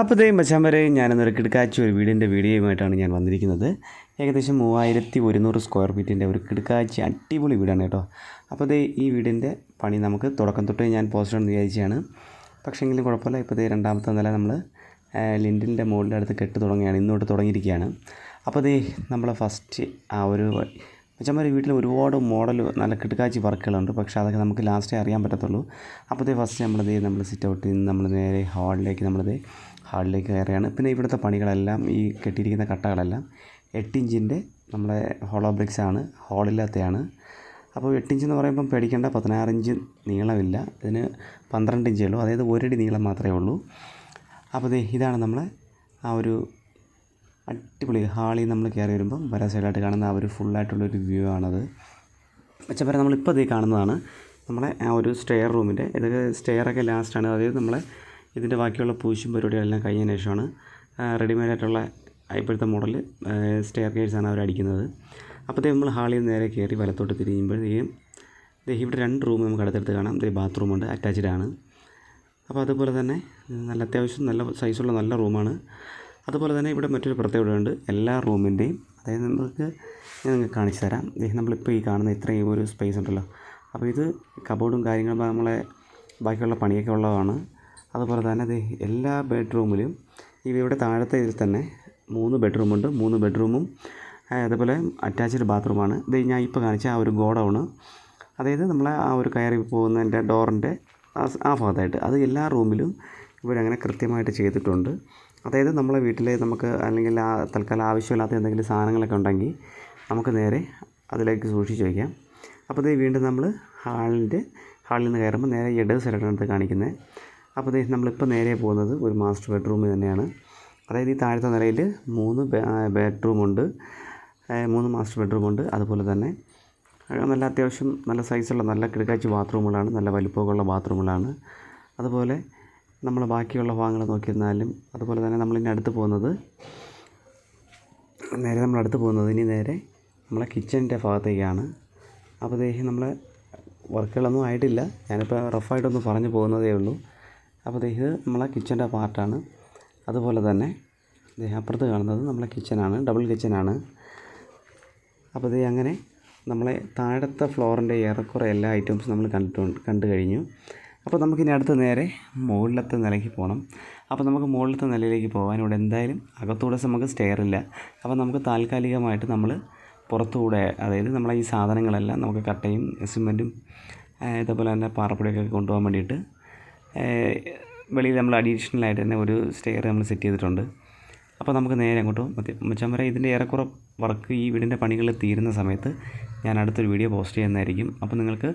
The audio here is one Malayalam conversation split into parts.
അപ്പോൾ ഇതേ വരെ ഞാനൊന്നൊരു കിടക്കാച്ചി ഒരു വീടിന്റെ വീഡിയോയുമായിട്ടാണ് ഞാൻ വന്നിരിക്കുന്നത്. ഏകദേശം മൂവായിരത്തി ഒരുന്നൂറ് സ്ക്വയർ ഫീറ്റിന്റെ ഒരു കിടക്കാച്ചി അടിപൊളി വീടാണ് കേട്ടോ. അപ്പോൾ ഇതേ ഈ വീടിന്റെ പണി നമുക്ക് തുടക്കം തൊട്ടേ ഞാൻ പോസ്റ്റ് എന്ന് വിചാരിച്ചാണ്. പക്ഷേങ്കിലും കുഴപ്പമില്ല ഇപ്പോൾ ഇതേ രണ്ടാമത്തെ നില നമ്മൾ ലിൻഡിന്റെ മുകളിന്റെ അടുത്ത് കെട്ട് തുടങ്ങിയാണ് ഇന്നോട്ട് തുടങ്ങിയിരിക്കുകയാണ്. അപ്പോൾ ഇതേ നമ്മൾ ഫസ്റ്റ് ആ ഒരു മച്ചന്മാർ വീട്ടിൽ ഒരുപാട് മോഡൽ നല്ല കിടക്കാച്ചി വർക്കുകളുണ്ട് പക്ഷേ അതൊക്കെ നമുക്ക് ലാസ്റ്റേ അറിയാൻ പറ്റത്തുള്ളൂ. അപ്പോഴത്തെ ഫസ്റ്റ് നമ്മളത് നമ്മൾ സിറ്റ് ഔട്ടിൽ നിന്ന് നമ്മൾ നേരെ ഹാളിലേക്ക് നമ്മളിതേ ഹാളിലേക്ക് കയറുകയാണ്. പിന്നെ ഇവിടുത്തെ പണികളെല്ലാം ഈ കെട്ടിയിരിക്കുന്ന കട്ടകളെല്ലാം എട്ട് ഇഞ്ചിന്റെ നമ്മുടെ ഹോളോ ബ്രിക്സ് ആണ് ഹോളില്ലാത്തതാണ് അപ്പോൾ എട്ട് ഇഞ്ച് എന്ന് പറയുമ്പം പേടിക്കേണ്ട പതിനാറ് ഇഞ്ച് നീളമില്ല. ഇതിന് പന്ത്രണ്ട് ഇഞ്ചേ ഉള്ളൂ. അതായത് ഒരടി നീളം മാത്രമേ ഉള്ളൂ. അപ്പോൾ ദേ ഇതാണ് നമ്മളെ ആ ഒരു അടിപൊളി ഹാളിൽ നമ്മൾ കയറി വരുമ്പം വരാ സൈഡായിട്ട് കാണുന്ന ആ ഒരു ഫുള്ളായിട്ടുള്ളൊരു വ്യൂ ആണത്. മെച്ചപ്പര നമ്മളിപ്പോൾ ഇതേ കാണുന്നതാണ് നമ്മളെ ആ ഒരു സ്റ്റെയർ റൂമിന്റെ. ഇതൊക്കെ സ്റ്റെയറൊക്കെ ലാസ്റ്റാണ് അതായത് നമ്മളെ ഇതിന്റെ ബാക്കിയുള്ള പൂശും പരിപാടികളെല്ലാം കഴിഞ്ഞതിന് ശേഷമാണ് റെഡിമെയ്ഡ് ആയിട്ടുള്ള ഇപ്പോഴത്തെ മോഡൽ സ്റ്റെയർ കേഴ്സാണ് അവർ അടിക്കുന്നത് അപ്പോഴത്തേക്കും നമ്മൾ ഹാളിൽ നിന്ന് നേരെ കയറി വലത്തോട്ട് തിരിയുമ്പോഴത്തേക്കും ഇവിടെ രണ്ട് റൂം നമുക്ക് അടുത്തടുത്ത് കാണാം. ഇതേ ബാത്റൂമുണ്ട് അറ്റാച്ച്ഡ് ആണ്. അപ്പോൾ അതുപോലെ തന്നെ നല്ല അത്യാവശ്യം നല്ല സൈസുള്ള നല്ല റൂമാണ്. അതുപോലെ തന്നെ ഇവിടെ മറ്റൊരു പ്രത്യേകതയുണ്ട് എല്ലാ റൂമിന്റെയും അതായത് നമുക്ക് ഞാൻ നിങ്ങൾക്ക് കാണിച്ചു തരാം. നമ്മളിപ്പോൾ ഈ കാണുന്ന ഇത്രയും ഒരു സ്പേസ് ഉണ്ടല്ലോ. അപ്പോൾ ഇത് കബോർഡും കാര്യങ്ങളും നമ്മളെ ബാക്കിയുള്ള പണിയൊക്കെ ഉള്ളതാണ്. അതുപോലെ തന്നെ ദേ എല്ലാ ബെഡ്റൂമിലും ഈ ഇവിടെ താഴത്തെ ഇതിൽ തന്നെ മൂന്ന് ബെഡ്റൂമുണ്ട്. മൂന്ന് ബെഡ്റൂമും അതുപോലെ അറ്റാച്ച്ഡ് ബാത്റൂമാണ്. ഇത് ഞാൻ ഇപ്പോൾ കാണിച്ച ആ ഒരു ഗോഡൗണ് അതായത് നമ്മളെ ആ ഒരു കയറി പോകുന്നതിന്റെ ഡോറിന്റെ ആ ഭാഗത്തായിട്ട്. അത് എല്ലാ റൂമിലും ഇവിടെ അങ്ങനെ കൃത്യമായിട്ട് ചെയ്തിട്ടുണ്ട്. അതായത് നമ്മളെ വീട്ടിലെ നമുക്ക് അല്ലെങ്കിൽ ആ തൽക്കാലം ആവശ്യമില്ലാത്ത എന്തെങ്കിലും സാധനങ്ങളൊക്കെ ഉണ്ടെങ്കിൽ നമുക്ക് നേരെ അതിലേക്ക് സൂക്ഷിച്ച് വയ്ക്കാം. അപ്പോൾ ഇത് വീണ്ടും നമ്മൾ ഹാളിന്റെ ഹാളിൽ നിന്ന് കയറുമ്പോൾ നേരെ ഇടത് സൈഡിനടുത്ത് കാണിക്കുന്നത്. അപ്പോൾ നമ്മളിപ്പോൾ നേരെ പോകുന്നത് ഒരു മാസ്റ്റർ ബെഡ്റൂമിൽ തന്നെയാണ്. അതായത് ഈ താഴത്തെ നിലയിൽ മൂന്ന് ബെഡ്റൂമുണ്ട് മൂന്ന് മാസ്റ്റർ ബെഡ്റൂമുണ്ട് അതുപോലെ തന്നെ നല്ല അത്യാവശ്യം നല്ല സൈസുള്ള നല്ല കിടക്കാച്ചി ബാത്റൂമുകളാണ്. നല്ല വലിപ്പമൊക്കെയുള്ള ബാത്റൂമുകളാണ്. അതുപോലെ നമ്മൾ ബാക്കിയുള്ള ഭാഗങ്ങൾ നോക്കിയിരുന്നാലും അതുപോലെ തന്നെ നമ്മളിനി അടുത്ത് പോകുന്നത് നേരെ നമ്മൾ അടുത്ത് പോകുന്നത് ഇനി നേരെ നമ്മളെ കിച്ചണിന്റെ ഭാഗത്തേക്കാണ്. അപ്പോൾ ദേഹം നമ്മളെ വർക്കുകളൊന്നും ആയിട്ടില്ല. ഞാനിപ്പോൾ റഫായിട്ടൊന്ന് പറഞ്ഞു പോകുന്നതേ ഉള്ളൂ. അപ്പോൾ ഇത് നമ്മളെ കിച്ചന്റെ പാർട്ടാണ്. അതുപോലെ തന്നെ അപ്പുറത്ത് കാണുന്നത് നമ്മളെ കിച്ചനാണ് ഡബിൾ കിച്ചനാണ്. അപ്പോൾ ഇത് അങ്ങനെ നമ്മളെ താഴത്തെ ഫ്ലോറിന്റെ ഏറെക്കുറെ എല്ലാ ഐറ്റംസും നമ്മൾ കണ്ടിട്ടുണ്ട് കണ്ടു കഴിഞ്ഞു. അപ്പോൾ നമുക്കിനി അടുത്ത നേരെ മുകളിലത്തെ നിലയ്ക്ക് പോകണം. അപ്പോൾ നമുക്ക് മുകളിലത്തെ നിലയിലേക്ക് പോകാൻ ഇവിടെ എന്തായാലും അകത്തൂടെ നമുക്ക് സ്റ്റെയർ ഇല്ല. അപ്പോൾ നമുക്ക് താൽക്കാലികമായിട്ട് നമ്മൾ പുറത്തുകൂടെ അതായത് നമ്മളെ ഈ സാധനങ്ങളെല്ലാം നമുക്ക് കട്ടയും സിമെന്റും ഇതേപോലെ തന്നെ പാറപ്പൊടിയൊക്കെ കൊണ്ടുപോകാൻ വേണ്ടിയിട്ട് വെളിയിൽ നമ്മൾ അഡീഷണലായിട്ട് തന്നെ ഒരു സ്റ്റെയർ നമ്മൾ സെറ്റ് ചെയ്തിട്ടുണ്ട്. അപ്പോൾ നമുക്ക് നേരെ അങ്ങോട്ട് മച്ചാൻ വരെ ഇതിന്റെ ഏറെക്കുറെ വർക്ക് ഈ വീടിന്റെ പണികൾ തീരുന്ന സമയത്ത് ഞാൻ അടുത്തൊരു വീഡിയോ പോസ്റ്റ് ചെയ്യുന്നതായിരിക്കും. അപ്പോൾ നിങ്ങൾക്ക്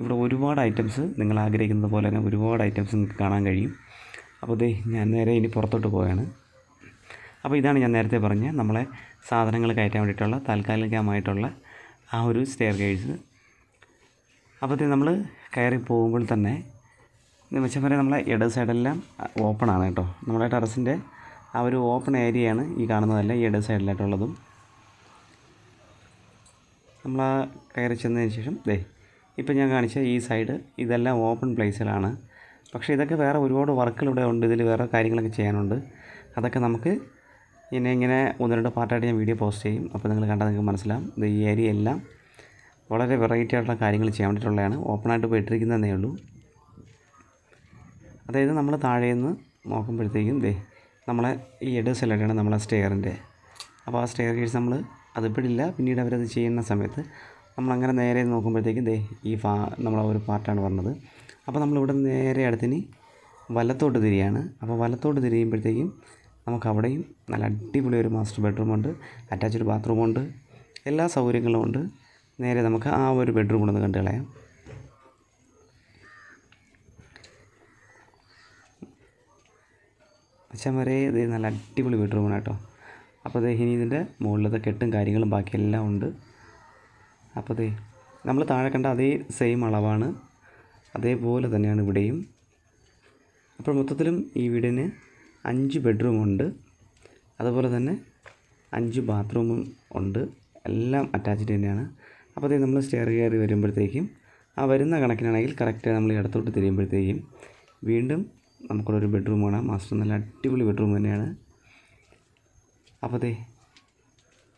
ഇവിടെ ഒരുപാട് ഐറ്റംസ് നിങ്ങൾ ആഗ്രഹിക്കുന്നത് പോലെ തന്നെ ഒരുപാട് ഐറ്റംസ് നിങ്ങൾക്ക് കാണാൻ കഴിയും. അപ്പോൾ ദേ ഞാൻ നേരെ ഇനി പുറത്തോട്ട് പോവുകയാണ് അപ്പോൾ ഇതാണ് ഞാൻ നേരത്തെ പറഞ്ഞ നമ്മളെ സാധനങ്ങൾ കയറ്റാൻ വേണ്ടിയിട്ടുള്ള താൽക്കാലികമായിട്ടുള്ള ആ ഒരു സ്റ്റെയർ ഗേഴ്സ് അപ്പോൾ നമ്മൾ കയറി പോകുമ്പോൾ തന്നെ വെച്ചാൽ വരെ നമ്മളെ ഇട സൈഡെല്ലാം ഓപ്പൺ ആണ് കേട്ടോ. നമ്മുടെ ടെറസിന്റെ ആ ഒരു ഓപ്പൺ ഏരിയയാണ് ഈ കാണുന്നതല്ല ഈ ഇട സൈഡിലായിട്ടുള്ളതും. നമ്മൾ ആ കയറി ചെന്നതിന് ശേഷം ദേ ഇപ്പം ഞാൻ കാണിച്ച ഈ സൈഡ് ഇതെല്ലാം ഓപ്പൺ പ്ലേസിലാണ് പക്ഷേ ഇതൊക്കെ വേറെ ഒരുപാട് വർക്കുകൾ ഇവിടെ ഉണ്ട് ഇതിൽ വേറെ കാര്യങ്ങളൊക്കെ ചെയ്യാനുണ്ട്. അതൊക്കെ നമുക്ക് ഇനി ഇങ്ങനെ ഒന്ന് രണ്ട് പാർട്ടായിട്ട് ഞാൻ വീഡിയോ പോസ്റ്റ് ചെയ്യും. അപ്പോൾ നിങ്ങൾ കണ്ടാൽ നിങ്ങൾക്ക് മനസ്സിലാവും. ഈ ഏരിയ എല്ലാം വളരെ വെറൈറ്റി ആയിട്ടുള്ള കാര്യങ്ങൾ ചെയ്യാൻ വേണ്ടിയിട്ടുള്ളതാണ്. ഓപ്പണായിട്ട് ആയിട്ട് ഇട്ടിരിക്കുന്നതേ ഉള്ളൂ. അതായത് നമ്മൾ താഴേന്ന് നോക്കുമ്പോഴത്തേക്കും ദേ നമ്മളെ ഈ ഇട സൈഡിലാണ് നമ്മളെ സ്റ്റെയറിന്റെ. അപ്പോൾ ആ സ്റ്റെയർ കേസ് നമ്മൾ അതിപ്പോഴില്ല പിന്നീട് അവരത് ചെയ്യുന്ന സമയത്ത് നമ്മളങ്ങനെ നേരെ നോക്കുമ്പോഴത്തേക്കും ദേ ഈ ഫാ നമ്മളെ ഒരു പാർട്ടാണ് പറഞ്ഞത് അപ്പോൾ നമ്മളിവിടെ നേരെ അടുത്തിന് വലത്തോട്ട് തിരിയാണ്. അപ്പോൾ വലത്തോട്ട് തിരിയുമ്പോഴത്തേക്കും നമുക്ക് അവിടെയും നല്ല അടിപൊളി ഒരു മാസ്റ്റർ ബെഡ്റൂമുണ്ട് അറ്റാച്ച്ഡ് ബാത്റൂമുണ്ട് എല്ലാ സൗകര്യങ്ങളും ഉണ്ട്. നേരെ നമുക്ക് ആ ഒരു ബെഡ്റൂം ഒന്ന് കണ്ടു കളയാം. അച്ഛൻ വരെ ഇത് നല്ല അടിപൊളി ബെഡ്റൂമാണ് കേട്ടോ. അപ്പോൾ അതേ ഇനി ഇതിന്റെ മുകളിലത്തെ കെട്ടും കാര്യങ്ങളും ബാക്കിയെല്ലാം ഉണ്ട്. അപ്പോൾ അതേ നമ്മൾ താഴെ കണ്ട അതേ സെയിം അളവാണ്. അതേപോലെ തന്നെയാണ് ഇവിടെയും. അപ്പോൾ മൊത്തത്തിലും ഈ വീടിന് അഞ്ച് ബെഡ്റൂമുണ്ട് അതുപോലെ തന്നെ അഞ്ച് ബാത്റൂമും ഉണ്ട്. എല്ലാം അറ്റാച്ച്ഡ് തന്നെയാണ്. അപ്പോൾ അതേ നമ്മൾ സ്റ്റെയർ കയറി വരുമ്പോഴത്തേക്കും ആ വരുന്ന കണക്കിനാണെങ്കിൽ കറക്റ്റ് നമ്മൾ ഇടത്തോട്ട് തിരിയുമ്പോഴത്തേക്കും വീണ്ടും നമുക്കുള്ളൊരു ബെഡ്റൂമാണ് മാസ്റ്റർ നല്ല അടിപൊളി ബെഡ്റൂം തന്നെയാണ്. അപ്പോൾ അതെ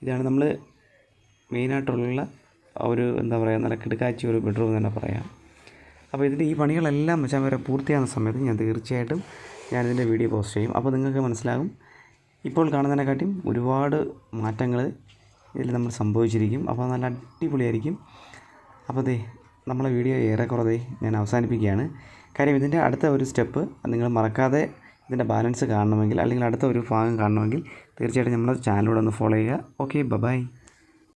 ഇതാണ് നമ്മൾ മെയിനായിട്ടുള്ള ഒരു എന്താ പറയുക നല്ല കിടക്കാച്ചി ഒരു ബെഡ്റൂം തന്നെ പറയാം. അപ്പോൾ ഇതിന്റെ ഈ പണികളെല്ലാം വെച്ചാൽ വരെ പൂർത്തിയാകുന്ന സമയത്ത് ഞാൻ തീർച്ചയായിട്ടും ഞാനിതിന്റെ വീഡിയോ പോസ്റ്റ് ചെയ്യും. അപ്പോൾ നിങ്ങൾക്ക് മനസ്സിലാകും ഇപ്പോൾ കാണുന്നതിനെക്കാട്ടിയും ഒരുപാട് മാറ്റങ്ങൾ ഇതിൽ നമ്മൾ സംഭവിച്ചിരിക്കും. അപ്പോൾ നല്ല അടിപൊളിയായിരിക്കും. അപ്പോൾ ദേ നമ്മളെ വീഡിയോ ഏറെ ദേ ഞാൻ അവസാനിപ്പിക്കുകയാണ്. കാര്യം ഇതിന്റെ അടുത്ത ഒരു സ്റ്റെപ്പ് നിങ്ങൾ മറക്കാതെ ഇതിന്റെ ബാലൻസ് കാണണമെങ്കിൽ അല്ലെങ്കിൽ അടുത്ത ഒരു ഭാഗം കാണണമെങ്കിൽ തീർച്ചയായിട്ടും നമ്മുടെ ചാനലിലൂടെ ഒന്ന് ഫോളോ ചെയ്യുക. Okay bye.